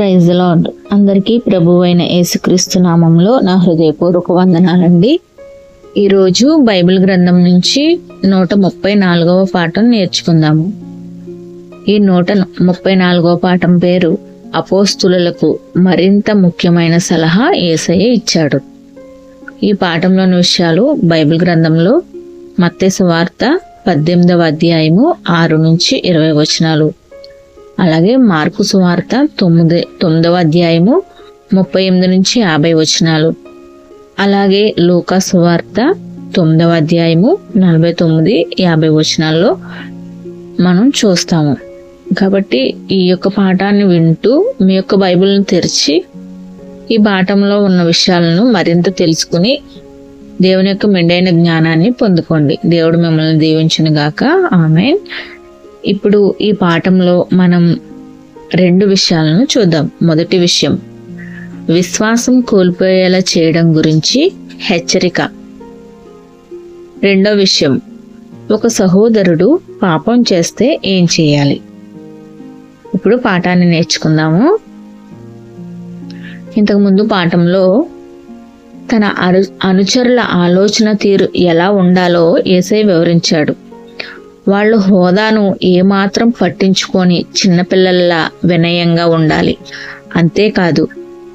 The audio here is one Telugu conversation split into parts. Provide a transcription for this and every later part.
ప్రైజ్ లాడ్ అందరికీ ప్రభు అయిన యేసుక్రీస్తు నామంలో నా హృదయపూర్వక వందనాలండి. ఈరోజు బైబిల్ గ్రంథం నుంచి నూట ముప్పై నాలుగవ పాఠం నేర్చుకుందాము. ఈ నూట ముప్పై నాలుగవ పాఠం పేరు అపోస్తులకు మరింత ముఖ్యమైన సలహా ఏసయ్య ఇచ్చాడు. ఈ పాఠంలోని విషయాలు బైబిల్ గ్రంథంలో మత్స్య వార్త పద్దెనిమిదవ అధ్యాయము ఆరు నుంచి ఇరవై వచనాలు. అలాగే మార్కు సువార్త తొమ్మిది తొమ్మిదవ అధ్యాయము ముప్పై ఎనిమిది నుంచి యాభై వచనాలు. అలాగే లూకా సువార్త తొమ్మిదవ అధ్యాయము నలభై తొమ్మిది యాభై వచనాల్లో మనం చూస్తాము. కాబట్టి ఈ యొక్క పాఠాన్ని వింటూ మీ యొక్క బైబిల్ని తెరిచి ఈ పాఠంలో ఉన్న విషయాలను మరింత తెలుసుకుని దేవుని యొక్క మెండైన జ్ఞానాన్ని పొందుకోండి. దేవుడు మిమ్మల్ని దీవించును గాక ఆమె ఇప్పుడు ఈ పాఠంలో మనం రెండు విషయాలను చూద్దాం. మొదటి విషయం విశ్వాసం కోల్పోయేలా చేయడం గురించి హెచ్చరిక. రెండో విషయం ఒక సహోదరుడు పాపం చేస్తే ఏం చేయాలి? ఇప్పుడు పాఠాన్ని నేర్చుకుందాము. ఇంతకుముందు పాఠంలో తన అను అనుచరుల ఆలోచన తీరు ఎలా ఉండాలో ఏసై వివరించాడు. వాళ్ళు హోదాను ఏమాత్రం పట్టించుకొని చిన్నపిల్లల్లా వినయంగా ఉండాలి. అంతేకాదు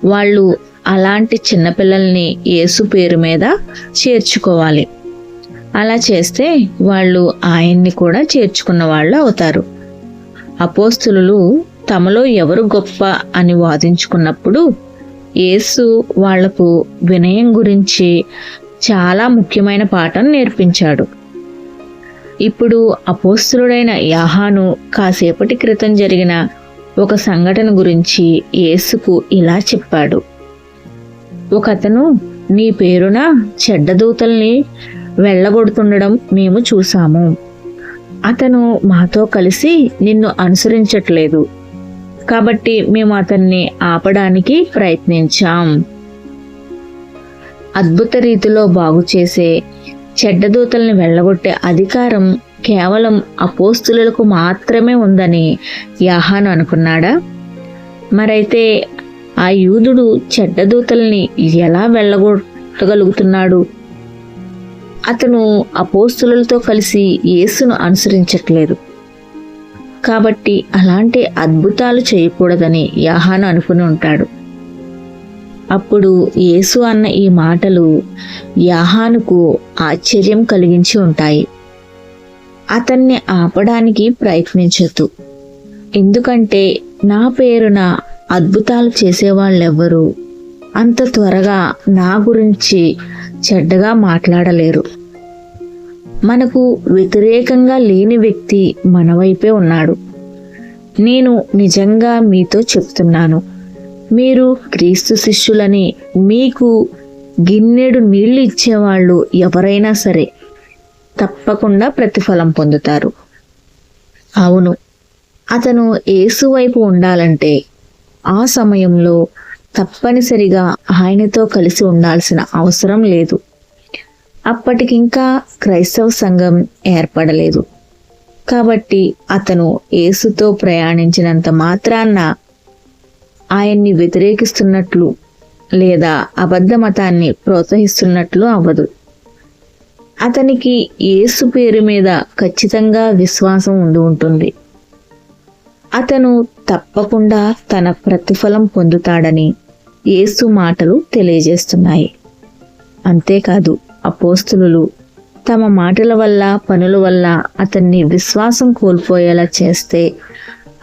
వాళ్ళు అలాంటి చిన్నపిల్లల్ని యేసు పేరు మీద చేర్చుకోవాలి. అలా చేస్తే వాళ్ళు ఆయన్ని కూడా చేర్చుకున్న వాళ్ళు అవుతారు. అపోస్తులు తమలో ఎవరు గొప్ప అని వాదించుకున్నప్పుడు యేసు వాళ్ళకు వినయం గురించి చాలా ముఖ్యమైన పాఠం నేర్పించాడు. ఇప్పుడు అపోస్తులుడైన యాహాను కాసేపటి క్రితం జరిగిన ఒక సంఘటన గురించి యేసుకు ఇలా చెప్పాడు. ఒకతను నీ పేరున చెడ్డదూతల్ని వెళ్ళగొడుతుండడం మేము చూసాము అతను మాతో కలిసి నిన్ను అనుసరించట్లేదు. కాబట్టి మేము అతన్ని ఆపడానికి ప్రయత్నించాం. అద్భుత రీతిలో బాగు చేసే చెడ్డదూతల్ని వెళ్ళగొట్టే అధికారం కేవలం అపోస్తులకు మాత్రమే ఉందని యాహాను అనుకున్నాడా? మరైతే ఆ యూదుడు చెడ్డదూతల్ని ఎలా వెళ్ళగొట్టగలుగుతున్నాడు? అతను అపోస్తులతో కలిసి యేసును అనుసరించట్లేదు. కాబట్టి అలాంటి అద్భుతాలు చేయకూడదని యాహాను అనుకుని ఉంటాడు. అప్పుడు యేసు అన్న ఈ మాటలు యాహానుకు ఆశ్చర్యం కలిగించి ఉంటాయి. అతన్ని ఆపడానికి ప్రయత్నించద్దు. ఎందుకంటే నా పేరున అద్భుతాలు చేసేవాళ్ళెవ్వరు అంత త్వరగా నా గురించి చెడ్డగా మాట్లాడలేరు. మనకు వ్యతిరేకంగా లేని వ్యక్తి మన వైపే ఉన్నాడు. నేను నిజంగా మీతో చెప్తున్నాను. మీరు క్రీస్తు శిష్యులని మీకు గిన్నెడు నీళ్ళు ఇచ్చేవాళ్ళు ఎవరైనా సరే తప్పకుండా ప్రతిఫలం పొందుతారు. అవును అతను ఏసు వైపు ఉండాలంటే ఆ సమయంలో తప్పనిసరిగా ఆయనతో కలిసి ఉండాల్సిన అవసరం లేదు. అప్పటికింకా క్రైస్తవ సంఘం ఏర్పడలేదు. కాబట్టి అతను ఏసుతో ప్రయాణించినంత మాత్రాన్న ఆయన్ని వ్యతిరేకిస్తున్నట్లు లేదా అబద్ధ మతాన్ని ప్రోత్సహిస్తున్నట్లు అవ్వదు. అతనికి యేసు పేరు మీద ఖచ్చితంగా విశ్వాసం ఉండి ఉంటుంది. అతను తప్పకుండా తన ప్రతిఫలం పొందుతాడని యేసు మాటలు తెలియజేస్తున్నాయి. అంతేకాదు అపోస్తులు తమ మాటల వల్ల పనుల వల్ల అతన్ని విశ్వాసం కోల్పోయేలా చేస్తే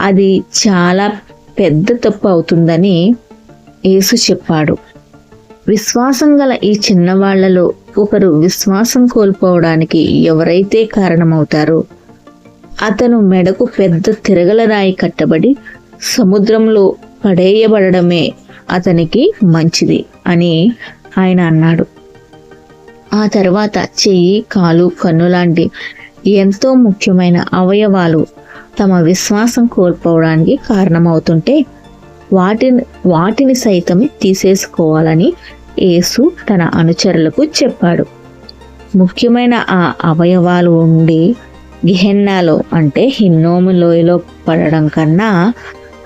అది చాలా పెద్ద తప్పు అవుతుందని యేసు చెప్పాడు. విశ్వాసం గల ఈ చిన్నవాళ్ళలో ఒకరు విశ్వాసం కోల్పోవడానికి ఎవరైతే కారణమవుతారో అతను మెడకు పెద్ద తిరగల రాయి కట్టబడి సముద్రంలో పడేయబడమే అతనికి మంచిది అని ఆయన అన్నాడు. ఆ తర్వాత చెయ్యి కాలు కన్ను లాంటి ఎంతో ముఖ్యమైన అవయవాలు తమ విశ్వాసం కోల్పోవడానికి కారణమవుతుంటే వాటిని వాటిని సైతం తీసేసుకోవాలని యేసు తన అనుచరులకు చెప్పాడు. ముఖ్యమైన ఆ అవయవాలు ఉండి గిహెన్నాలో అంటే హిన్నోము లోయలో పడడం కన్నా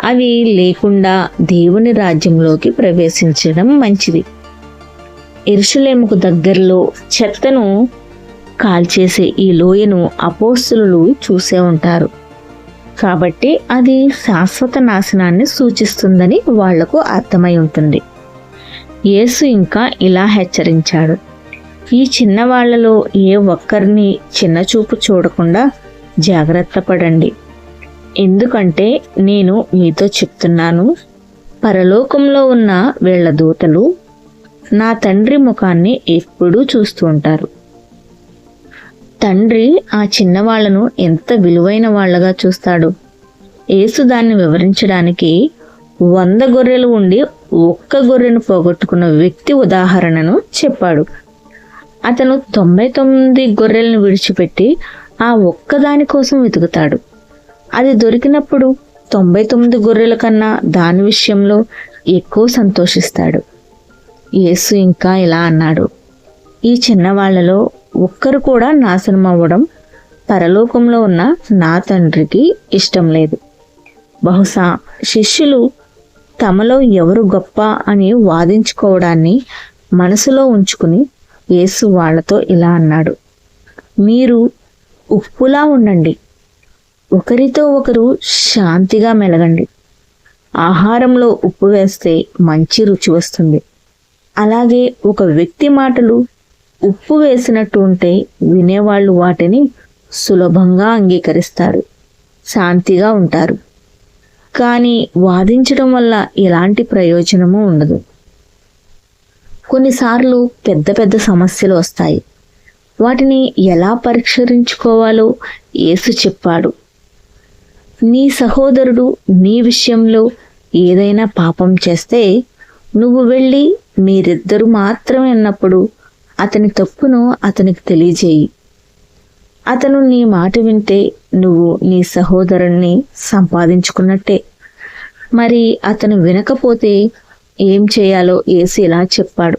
అవి లేకుండా దేవుని రాజ్యంలోకి ప్రవేశించడం మంచిది. ఎరుషులేముకు దగ్గరలో చెత్తను కాల్చేసే ఈ లోయను అపోస్తులు చూసే ఉంటారు. కాబట్టి అది శాశ్వత నాశనాన్ని సూచిస్తుందని వాళ్ళకు అర్థమై ఉంటుంది. యేసు ఇంకా ఇలా హెచ్చరించాడు. ఈ చిన్నవాళ్ళలో ఏ ఒక్కరిని చిన్నచూపు చూడకుండా జాగ్రత్త పడండి. ఎందుకంటే నేను మీతో చెప్తున్నాను పరలోకంలో ఉన్న వీళ్ళ దూతలు నా తండ్రి ముఖాన్ని ఎప్పుడూ చూస్తూ ఉంటారు. తండ్రి ఆ చిన్నవాళ్ళను ఎంత విలువైన వాళ్ళగా చూస్తాడు. యేసు దాన్ని వివరించడానికి వంద గొర్రెలు ఉండి ఒక్క గొర్రెను పోగొట్టుకున్న వ్యక్తి ఉదాహరణను చెప్పాడు. అతను తొంభై తొమ్మిది గొర్రెలను విడిచిపెట్టి ఆ ఒక్కదాని కోసం వెతుకుతాడు. అది దొరికినప్పుడు తొంభై తొమ్మిది గొర్రెల కన్నా దాని విషయంలో ఎక్కువ సంతోషిస్తాడు. యేసు ఇంకా ఇలా అన్నాడు. ఈ చిన్నవాళ్ళలో ఒక్కరు కూడా నాశనం అవ్వడం పరలోకంలో ఉన్న నా తండ్రికి ఇష్టం లేదు. బహుశా శిష్యులు తమలో ఎవరు గొప్ప అని వాదించుకోవడాన్ని మనసులో ఉంచుకుని యేసు వాళ్ళతో ఇలా అన్నాడు. మీరు ఉప్పులా ఉండండి. ఒకరితో ఒకరు శాంతిగా మెలగండి. ఆహారంలో ఉప్పు వేస్తే మంచి రుచి వస్తుంది. అలాగే ఒక వ్యక్తి మాటలు ఉప్పు వేసినట్టు ఉంటే వినేవాళ్ళు వాటిని సులభంగా అంగీకరిస్తారు. శాంతిగా ఉంటారు. కానీ వాదించడం వల్ల ఎలాంటి ప్రయోజనము ఉండదు. కొన్నిసార్లు పెద్ద పెద్ద సమస్యలు వస్తాయి. వాటిని ఎలా పరిష్కరించుకోవాలో యేసు చెప్పాడు. నీ సహోదరుడు నీ విషయంలో ఏదైనా పాపం చేస్తే నువ్వు వెళ్ళి మీరిద్దరు మాత్రమే ఉన్నప్పుడు అతని తప్పును అతనికి తెలియజేయి. అతను నీ మాట వింటే నువ్వు నీ సహోదరుణ్ణి సంపాదించుకున్నట్టే. మరి అతను వినకపోతే ఏం చేయాలో ఏసి ఇలా చెప్పాడు.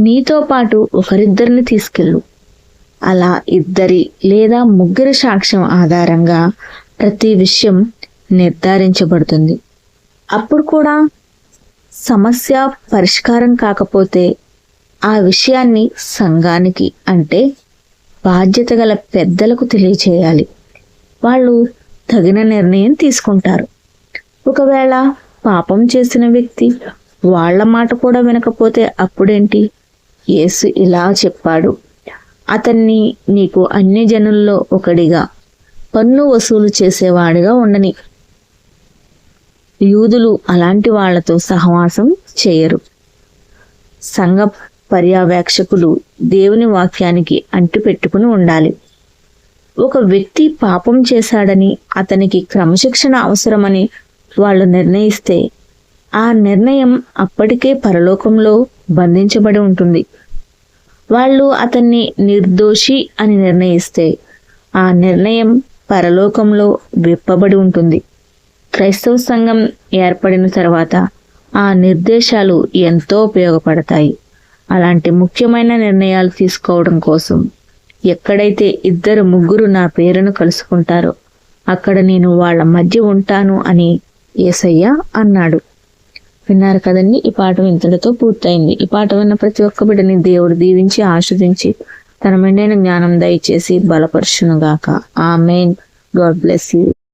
నీతో పాటు ఒకరిద్దరిని తీసుకెళ్ళు. అలా ఇద్దరి లేదా ముగ్గురి సాక్ష్యం ఆధారంగా ప్రతి విషయం నిర్ధారించబడుతుంది. అప్పుడు కూడా సమస్య పరిష్కారం కాకపోతే ఆ విషయాన్ని సంఘానికి అంటే బాధ్యత గల పెద్దలకు తెలియచేయాలి. వాళ్ళు తగిన నిర్ణయం తీసుకుంటారు. ఒకవేళ పాపం చేసిన వ్యక్తి వాళ్ళ మాట కూడా వినకపోతే అప్పుడేంటి? యేసు ఇలా చెప్పాడు. అతన్ని నీకు అన్ని జనుల్లో ఒకడిగా పన్ను వసూలు చేసేవాడిగా ఉండని. యూదులు అలాంటి వాళ్ళతో సహవాసం చేయరు. సంఘ పర్యవేక్షకులు దేవుని వాక్యానికి అంటుపెట్టుకుని ఉండాలి. ఒక వ్యక్తి పాపం చేశాడని అతనికి క్రమశిక్షణ అవసరమని వాళ్ళు నిర్ణయిస్తే ఆ నిర్ణయం అప్పటికే పరలోకంలో బంధించబడి ఉంటుంది. వాళ్ళు అతన్ని నిర్దోషి అని నిర్ణయిస్తే ఆ నిర్ణయం పరలోకంలో విప్పబడి ఉంటుంది. క్రైస్తవ సంఘం ఏర్పడిన తర్వాత ఆ నిర్దేశాలు ఎంతో ఉపయోగపడతాయి. అలాంటి ముఖ్యమైన నిర్ణయాలు తీసుకోవడం కోసం ఎక్కడైతే ఇద్దరు ముగ్గురు నా పేరును కలుసుకుంటారో అక్కడ నేను వాళ్ళ మధ్య ఉంటాను అని ఏసయ్య అన్నాడు. విన్నారు కదండి ఈ పాఠం ఇంతటితో పూర్తయింది. ఈ పాట విన్న ప్రతి ఒక్క బిడ్డని దేవుడు దీవించి ఆస్వాదించి తన మెండైన జ్ఞానం దయచేసి బలపరుచునుగాక. ఆ మెయిన్ గాడ్ బ్లెస్ యూ.